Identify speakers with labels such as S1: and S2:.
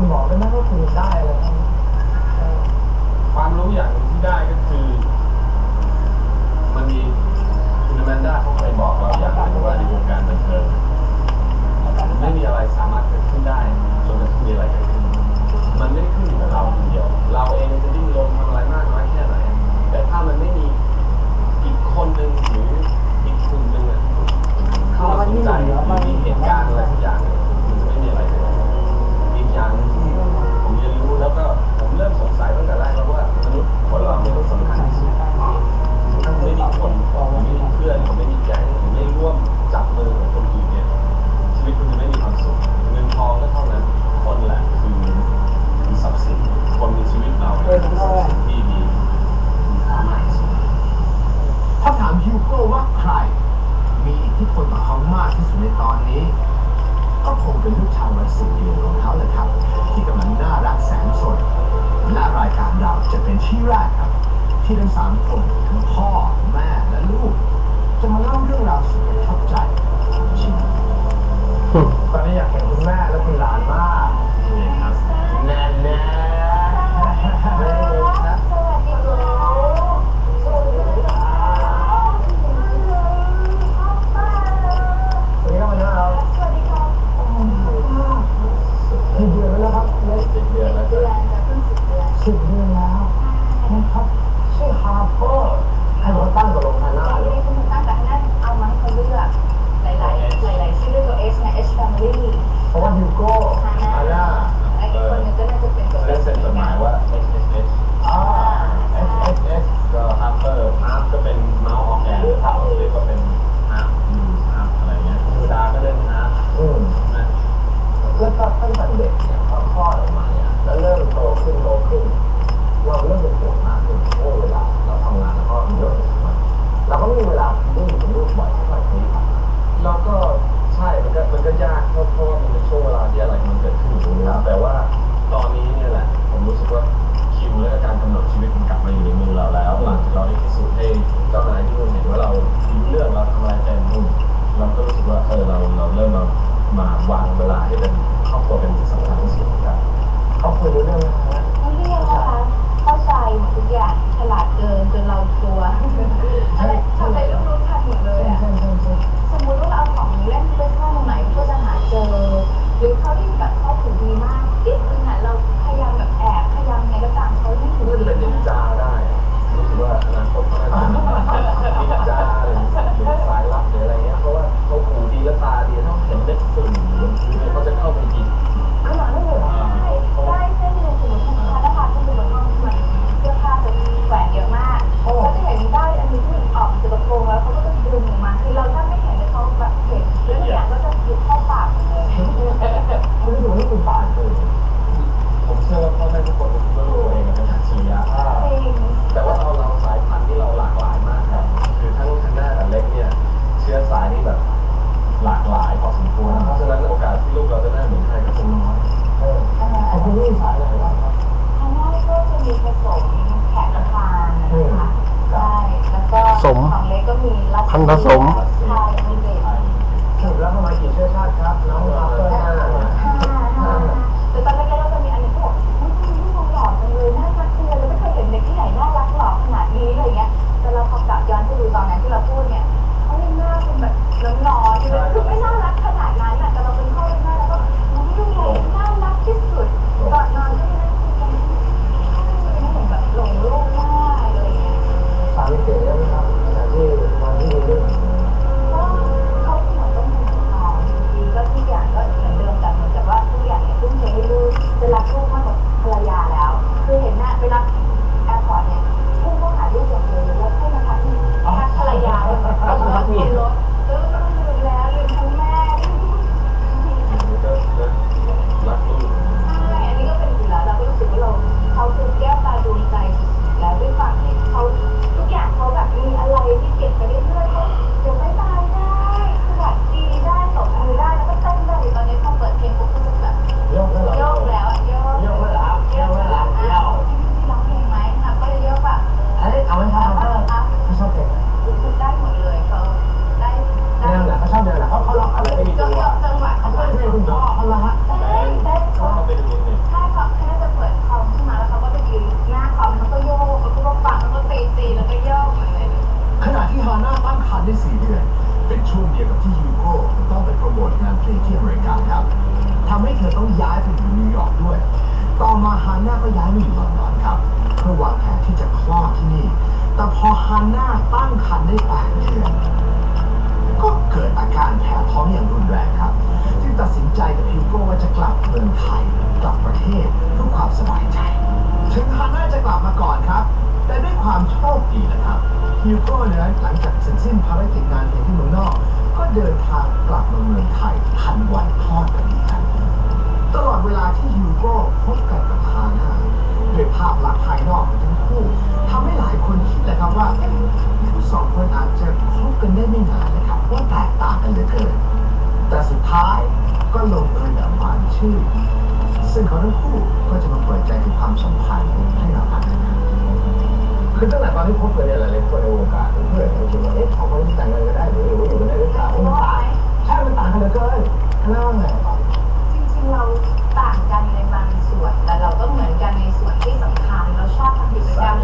S1: คุณหมอไม่น่าก็คุณได้เลย
S2: ความรู้อย่างที่ได้ก็คือ มันมีคุณแมนด้าเขาเคยบอกเราอย่างหนึ่งว่าในวงการบันเทิง
S3: ไม่มีอ
S2: ะไรสามารถเกิดขึ้นได้
S4: คงเป็นลูกชายวัยสิบเดือนของเขาเลยครับ ที่กำลังน่ารักแสนสดและรายการเราจะเป็นที่แรกครับ ที่ทั้งสามคนทั้งพ่อแม่และลูก จะมาเล่าเรื่องราวสุดประทับใจของชีวิต
S1: ตอนนี้อยากเห็นคุณแม่และคุณหลานมาก
S5: พันผสม
S2: แล
S1: ้วมาเขียนเชื้อชาติครับน้อ
S4: เป็นช่วงเดียวกับที่ยูโกต้องไปโปรโมทงานเพลงที่อเมริกาครับทำให้เธอต้องย้ายไปอยู่นิวยอร์กด้วย ต่อมาฮาน่าก็ย้ายมาอยู่ลอนดอนครับ เพื่อวางแผนที่จะคลอดที่นี่ แต่พอฮาน่าตั้งครรภ์ได้แปดเดือน ยนั้นหลังจากเสร็จสิ้นภารกิจงานเนที่เมืองนอก ก็เดินทางกลับมาเมืองไทยทันวันทอดกันดีครับตลอดเวลาที่ฮิวโก้พบกันกับฮาน่าด้วยภาพลักษณ์ภายนอกของทั้งคู่ทำให้หลายคนคิดนะครับว่าทั้งสองคนอาจจะคบกันได้ไม่นานนะครับว่าแตกต่างกันเหลือเกินแต่สุดท้ายก็ลงเอยแบบหวานชื่นซึ่งเขาทั้งคู่ก็จะมาเปิดใจถึงความสัมพันธ์ให้เราอ่านกัน
S1: คือตั้งแต่ตอนที่คบกันเนี่ยหลายๆคนในวงการเพื่อนผมคิดว่าเอ๊ะเขาคไม่แต่งงานกันได้หรือว่าอยู่กันได้หรือเปล่าใช่มันต่างกันเลยเกินแล้วไง
S5: จริงๆเราต่างกันในบางส่วน แต่เราก็เหมือนกันในส่วนที่สำคัญ เราชอบทำกิจกรรม